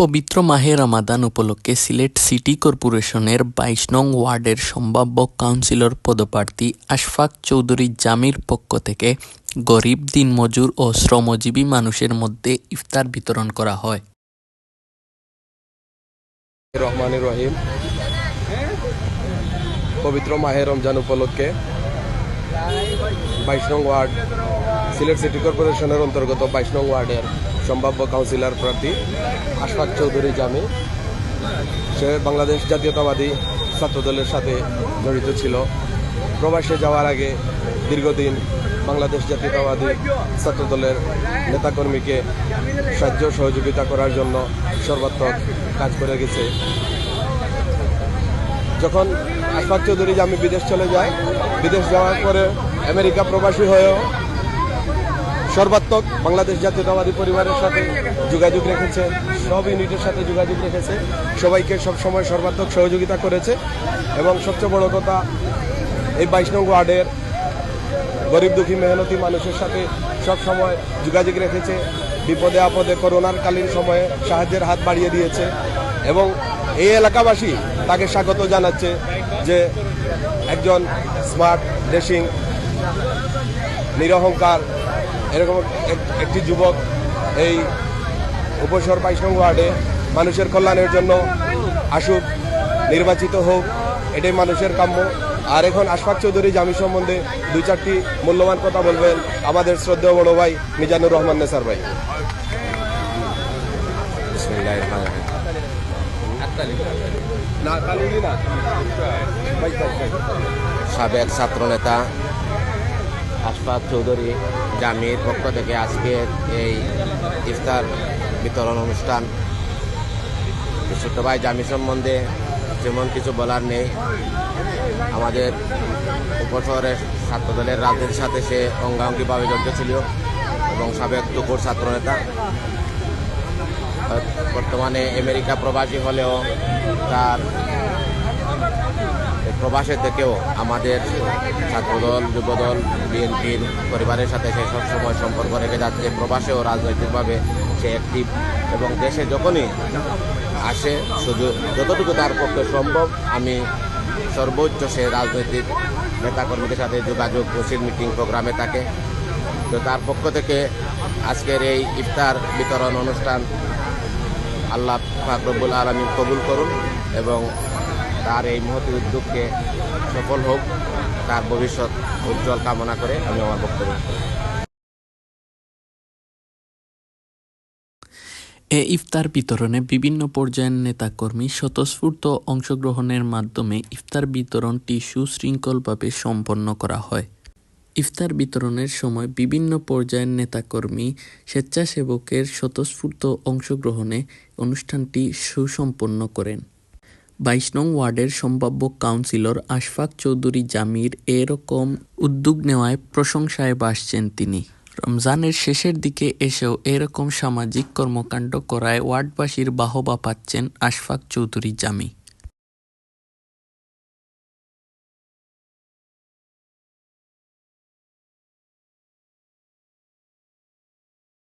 পবিত্র মাহে রমাদান উপলক্ষে সিলেট সিটি কর্পোরেশনের বাইশ নং ওয়ার্ডের সম্ভাব্য কাউন্সিলর পদপ্রার্থী আশফাক চৌধুরী জামির পক্ষ থেকে গরিব, দিনমজুর ও শ্রমজীবী মানুষের মধ্যে ইফতার বিতরণ করা হয়। রহমান রহিম। পবিত্র মাহে রমজান উপলক্ষে বাইশ নং ওয়ার্ড সিলেট সিটি কর্পোরেশনের অন্তর্গত বাইশ নং ওয়ার্ডের সম্ভাব্য কাউন্সিলর প্রার্থী আশফাক চৌধুরী জামি। সে বাংলাদেশ জাতীয়তাবাদী ছাত্রদলের সাথে জড়িত ছিল। প্রবাসে যাওয়ার আগে দীর্ঘদিন বাংলাদেশ জাতীয়তাবাদী ছাত্রদলের নেতাকর্মীকে সাহায্য সহযোগিতা করার জন্য সর্বাত্মক কাজ করে গেছে। যখন আশফাক চৌধুরী আমি বিদেশ চলে যাই বিদেশ যাওয়ার পরে আমেরিকা প্রবাসী হয়েও সর্বাত্মক বাংলাদেশ জাতীয়তাবাদী পরিবারের সাথে যোগাযোগ রেখেছে, সব ইউনিটের সাথে যোগাযোগ রেখেছে, সবাইকে সব সময় সর্বাত্মক সহযোগিতা করেছে এবং সবচেয়ে বড় কথা, এই বাইশ নং ওয়ার্ডের গরিব দুঃখী মেহনতি মানুষের সাথে সব সময় যোগাযোগ রেখেছে, বিপদে আপদে করোনার কালীন সময়ে সাহায্যের হাত বাড়িয়ে দিয়েছে এবং এই এলাকাবাসী তাকে স্বাগত জানাচ্ছে যে একজন স্মার্ট ড্রেসিং নিরহংকার এরকম এক- একটি যুবক এই উপসর বাইশ ওয়ার্ডে মানুষের কল্যাণের জন্য আসুক, নির্বাচিত হোক, এটাই মানুষের কাম্য আর এখন আশফাক চৌধুরী জামি সম্বন্ধে দুই চারটি মূল্যবান কথা বলবেন আমাদের শ্রদ্ধেয় বড় ভাই মিজানুর রহমান নেসার ভাই। সাবেক ছাত্রনেতা আশফাক চৌধুরী জামির পক্ষ থেকে আজকে এই ইফতার বিতরণ অনুষ্ঠান। ছোট্ট ভাই জামি সম্বন্ধে যেমন কিছু বলার নেই। আমাদের উপশহরের ছাত্র দলের রাজনীতির সাথে সে অঙ্গাঙ্গিভাবে জড়িত ছিল এবং সাবেক তুকুর ছাত্রনেতা। বর্তমানে আমেরিকা প্রবাসী হলেও তার প্রবাসে থেকেও আমাদের ছাত্রদল, যুবদল, বিএনপির পরিবারের সাথে সে সবসময় সম্পর্ক রেখে যাচ্ছে। প্রবাসেও রাজনৈতিকভাবে সে অ্যাক্টিভ এবং দেশে যখনই আসে, শুধু যতটুকু তার পক্ষে সম্ভব, আমি সর্বোচ্চ সে রাজনৈতিক নেতাকর্মীদের সাথে যোগাযোগ প্রসিড মিটিং প্রোগ্রামে থাকে। তো তার পক্ষ থেকে আজকের এই ইফতার বিতরণ অনুষ্ঠান আল্লাহ ফাকরবুল আলমী কবুল করুন এবং তার এই মহতি উদ্যোগকে সফল হোক, তার ভবিষ্যৎ উজ্জ্বল কামনা করে আমি আমার বক্তব্য এ ইফতার বিতরণে বিভিন্ন পর্যায়ের নেতাকর্মী স্বতঃস্ফূর্ত অংশগ্রহণের মাধ্যমে ইফতার বিতরণটি সুশৃঙ্খলভাবে সম্পন্ন করা হয়। ইফতার বিতরণের সময় বিভিন্ন পর্যায়ের নেতাকর্মী স্বেচ্ছাসেবকের স্বতঃস্ফূর্ত অংশগ্রহণে অনুষ্ঠানটি সুসম্পন্ন করেন। বাইশ নং ওয়ার্ডের সম্ভাব্য কাউন্সিলর আশফাক চৌধুরী জামির এরকম উদ্যোগ নেওয়ায় প্রশংসায় বাসছেন তিনি। রমজানের শেষের দিকে এসেও এরকম সামাজিক কর্মকাণ্ড করায় ওয়ার্ডবাসীর বাহবা পাচ্ছেন আশফাক চৌধুরী জামি।